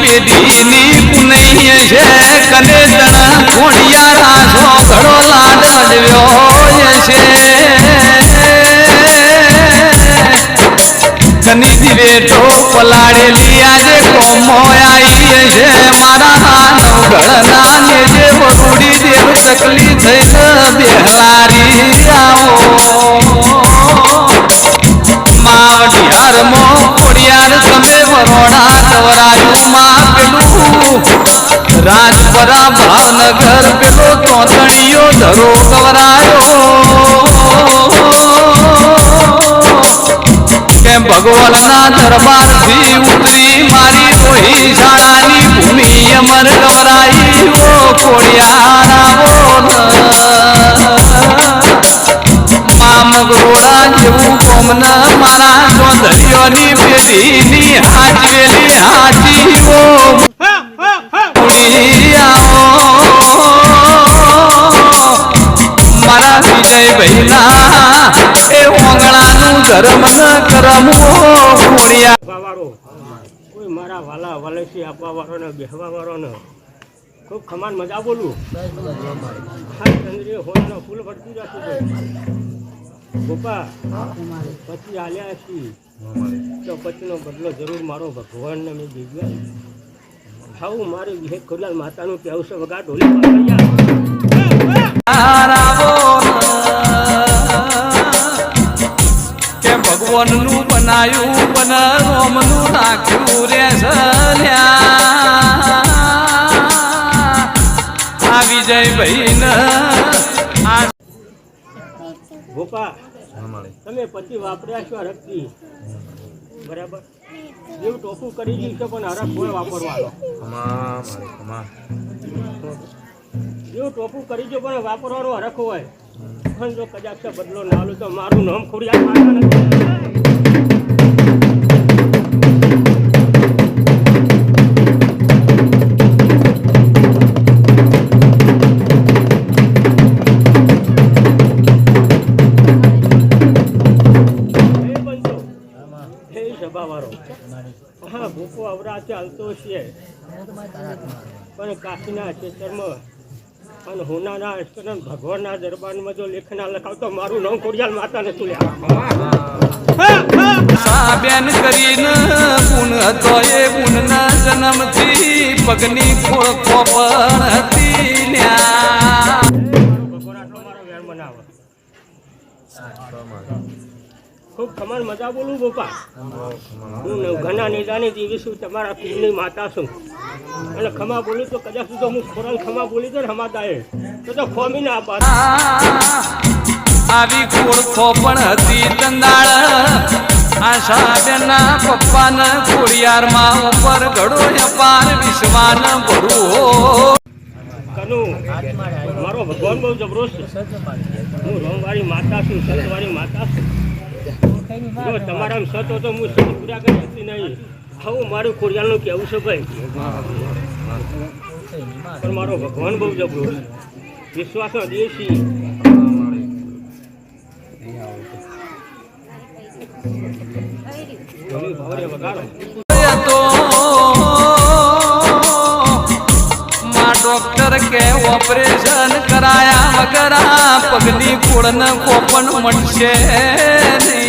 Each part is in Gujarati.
પેઢીની પુનૈય છે, કને જણ ખોડિયારા છો ઘડો લાડ અડવ્યો છે. કની દિવેટો પલાળેલી આજે કોમો આવી છે. મારા નવગણના ને જે વરુડી દેવ ચકલી થઈને બેહલારી આવો. ખોડિયાર તમે વરોડા કવરાયું પેલું. રાજપરા ભાવનગર પેલો ચોતણીયો ધરો કવરાયો. કે ભગવાનના દરબારથી ઉતરી મારી રોહી શાળાની ભૂમિ અમર કવરાઈ ઓ કોડિયા મામ ગોળા જેવું કોમન મારા ગોધડીઓની પેઢીની હાજવેલી હાજીઓ મારા વિજય ભાઈના એ ઓંગણાનું ધર્મ ન કરમો કોઈ મારા વાલા વલેસી આપવા વાળો ને બેહવાવાળો ને ખૂબ ખમાન મજા બોલું ફૂલ ભટકી જતું ગોપા પછી આલ્યા છીએ. તો પછીનો બદલો જરૂર મારો ભગવાનને મેં દીધો. ખાવું મારી વિહે ખોલાલ માતાનું કહેવું છે વગા ઢોલી કે ભગવાનનું બનાયું બન રોમનું નાખ્યું રે સલ્યા. આ વિજય ભાઈ ગોપા તમે પછી વાપર્યા છો હરકથી બરાબર? જેવું ટોપું કરી દીધું છે પણ હરક કોઈ વાપરવાનો. જેવું ટોપું કરી દો પણ વાપરવાનો હરખ હોય. પણ જો કદાચ બદલો ના લો તો મારું નામ ખોડિયાર મારવાનું ચાલતો છે. પણ કાશીના ક્ષેત્રમાં અને હોનાના અષ્ટન ભગવાનના દરબારમાં જો લેખના લખાવતો મારું નામ કોડિયાલ માતાને લેવા સાબેન કરીને ગુણ હતો એ ગુણના જન્મથી પગની ખોળ ખોપણ હતી ભગવાન આટલો મારો વેર બનાવે. ખૂબ તમારે મજા બોલું ગોપા હું ઘણા નિદાની છું તમારા પીરની માતા છું. અને ખમા બોલું તો કદાચ તો હું ખોરાલ ખમા બોલી તો હમા દાએ તો તો ખોમી ના પાડ. આવી ખોળખો પણ હતી ચંદાળ. આ સાબેનના પપ્પાને ખોડિયારમાં ઉપર ઘડો અપાર વિશ્વાન ભરવો કનુ મારો ભગવાન બહુ જબરો છે. હું રોમવાળી માતા છું સતવાળી માતા છું. તમારા સત મારું ખોડિયાલનું કહેવું છે ભાઈ. ભગવાન બહુ જબરો છે. માં ડોક્ટર કે ઓપરેશન કરાયા વગર પગલી પગની ખોળન કોપણ મળશે નહીં.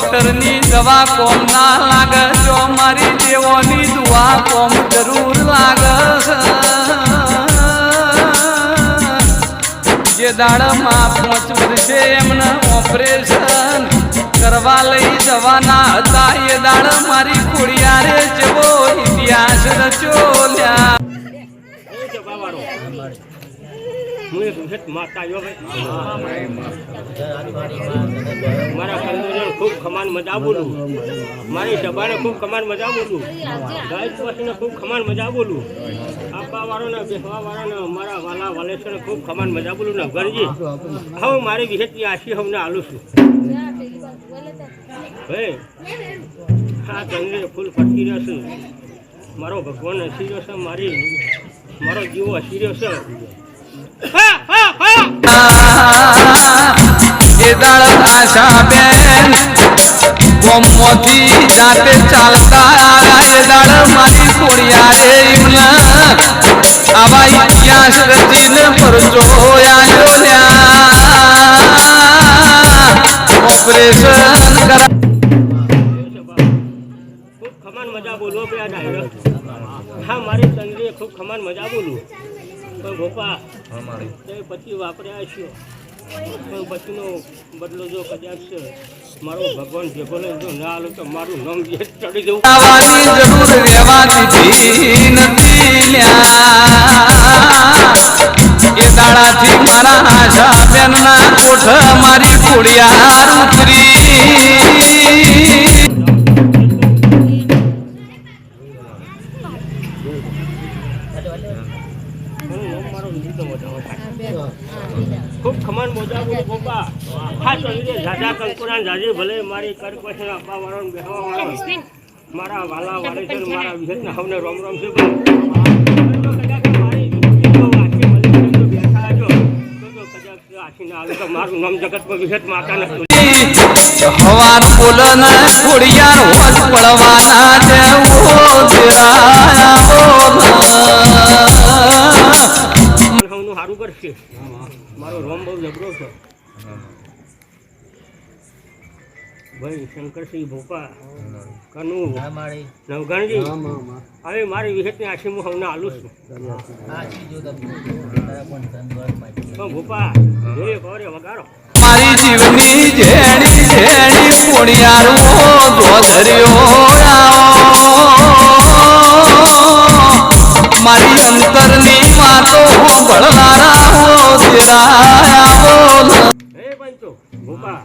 ડોક્ટરની દવા કોમ ના લાગે, જો મારી દેવોની દુઆ કોમ જરૂર લાગે. જે દાડામાં પાંચ વર્ષે એમને ઓપરેશન કરવા લઈ જવાના હતા. એ દાડ મારી ખોડિયારે જેવો ઇતિહાસ રચ્યો લ્યા એ જવાવાળો હું એક વિશેષ માતા આવ્યો ભાઈ મારા કંદોજન ખૂબ ખમાન મજા બોલું મારી સભાને ખૂબ ખમાન મજા બોલું ગાય પશુને ખૂબ ખમાન મજા બોલું આ આપવા વાળો ને બેસવા વાળો ને અમારા વાલા વાલેશ્વર ખૂબ ખમાન મજા બોલું ને ઘરજી, હવે મારી વિશેષની આશી હમને આલું છું. ભાઈ હા ચંદ્રે ફૂલ ફટકી રહ્યો છું. મારો ભગવાન હસી રહ્યો છે, મારી, મારો જીવો હસી રહ્યો છે. હા હા હા એ દાળ આશા બેન ગોમમાંથી જાતે ચાલતા આવ્યા એ દાળ મારી કોળિયા રે ઇમલા આવા ઇતિહાસ રચીને પરચો આયો ઓપરેશન કરા ખમાન મજા બોલો હા, મારી ચંદ્રીએ ખૂબ ખમાન મજા બોલું. પણ ગોપા તે પછી વાપર્યા છો પણ પછીનો બદલો જો કદાચ મારો ભગવાન ભેગો લઈને જો ના આલો તો મારું નામ જે ચડી જવું. જરૂર રહેવા નથી લ્યા. એ દાડાથી મારા આશા બેનના કોઠ મારી કોડિયાર ઉતરી ભલે મારી કર પછી આપવા વાળો બેહવા વાળો મારા વાલા વાલે છે મારા વિહતના હવને રોમ રોમ છે. મારી છે છો. નામ માતા નથી. હવાર બોલન ખોડિયાર હોજ પડવાના બોલ સારું કરશે. મારો રોમ બહુ જબરો છે. ભાઈ શંકરસિંહ ભોપા કનુ નવગણજી. હવે મારી વિહેતની આશી હું હવને આલું છું. પણ ભોપા જોઈએ કોરે વગાડો. મારી જીવની જેણી જેણી કોડિયારો ધોધર્યો મારી અંતરની વાતો ભળનારા હો તેરા બોલ હે પંચો ભોપા.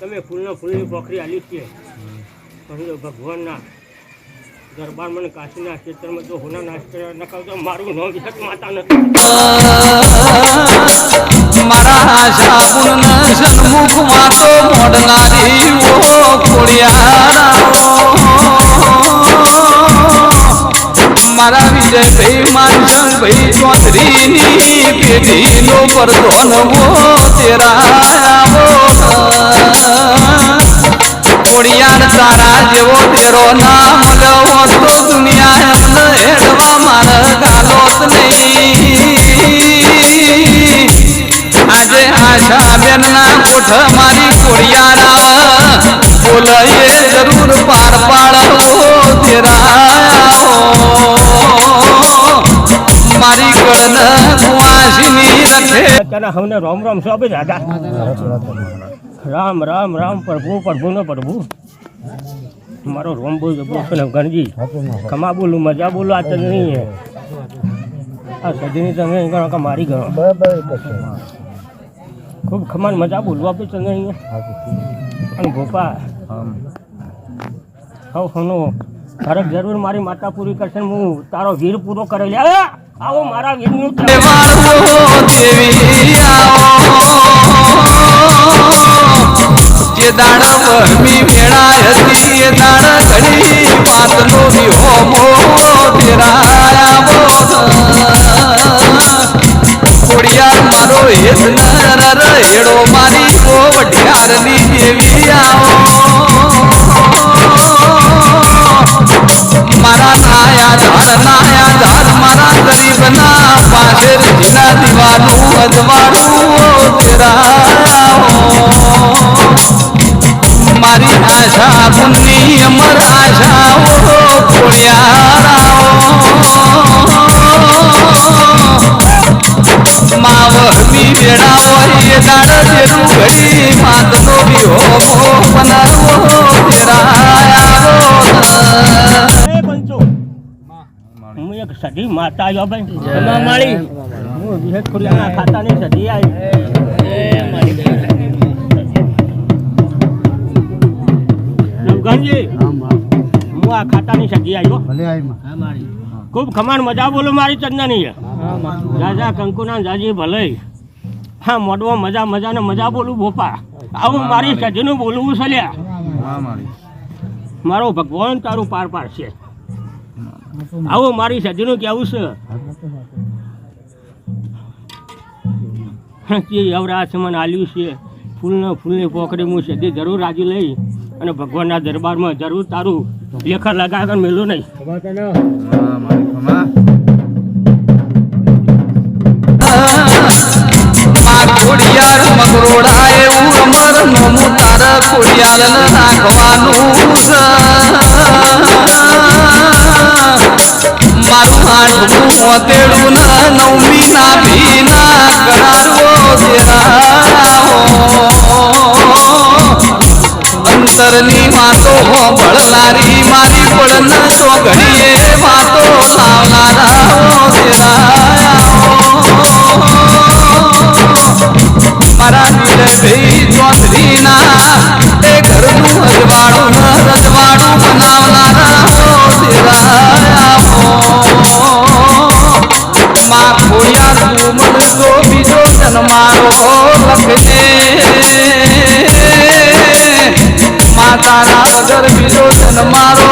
તમે ફૂલનો ફૂલની પોખરી આલી છે. પણ ભગવાનના દરબાર મને કાશીના ક્ષેત્રમાં જો હોના નાશ કર્યા તો મારું નામ વિહત માતા નથી. મારા આશા પૂર્ણ સન્મુખમાં તો મોડનારી ઓ ખોડિયારા. મારા વિજયભાઈ માનસંગભાઈ ચૌધરીની પેઢીનો પરધોનવો તેરાવો ખોડિયાર તારા જેવો તેરો ના મળવો તો દુનિયા એમને હેડવા માર ગાલોત નહીં. આજે આશા બેનના કોઠ મારી કોડિયાર બોલાય જરૂર પાર પાડવો તેરા મારી કળન કુવાસીની રખે અત્યારે હમને રોમ રોમ છો આપી દાદા રામ રામ રામ, પ્રભુ પ્રભુનો પ્રભુ. મારો રોમ બોલ ગણજી. ખમા બોલું, મજા બોલું, આ તો હે. આ સજીની તમે ગણો કે મારી ગણો. ખૂબ ખમાન મજા બોલવા આપી છે નહીં અને ગોપા હવ હનો. ફરક જરૂર મારી માતા પૂરી કરશે હું તારો વીર પૂરો કરી લે. આવો મારા વીરનું દેવી, આવો જે દાડ વહમી વેળા હતી, એ દાડ ઘડી વાતનો વિહોમો તેરાયા ખોડિયાર મારો હેત નર હેડો મારી કો વઢિયારની દેવી આવો. મારા નાયા ગરીબના પાસે જીના દીવાનું અજવાળું મારી આશા પુન્ની અમર આશાઓ ખોડિયારાઓ. માવહમી વેળા હોય દાડ જેરું ઘડી માતનો વિહોમો માતા આવ્યો ભાઈ. જમા માળી હું વિહેત ખુરિયાના ખાતાની સદી આવી હું. આ ખાતાની સદી આવ્યો ખૂબ ખમાન મજા બોલો મારી ચંદની રાજા કંકુના જાજી ભલે. હા મોડવા મજા મજા ને મજા બોલું બોપા. આવું મારી સજનું બોલવું છે લ્યા. મારો ભગવાન તારું પાર પાડશે. આવું મારી સજનું કેવું છે? હા, કે અવરાજ મને આલ્યું છે. ફૂલને ફૂલની પોખડી હું સદી જરૂર રાજી લઈ અને ભગવાનના દરબારમાં જરૂર તારું લેખર લગાવ્યા મેલું નહીં. ખોડિયાર મગરોડા એવું અમર નમું તારા ખોડિયાર રાખવાનું છે. આઠમું મોતેડું ના નવમી ના ભી ના કરારવો અંતરની વાતો ભળનારી મારી પડન તો ઘડીએ વાતો લાવનારા મારા નીલભાઈ ચૌધરીના એ ઘરનું રજવાડું રજવાડું બનાવનારા. લખને માતાના વગર બીજો જન્મારો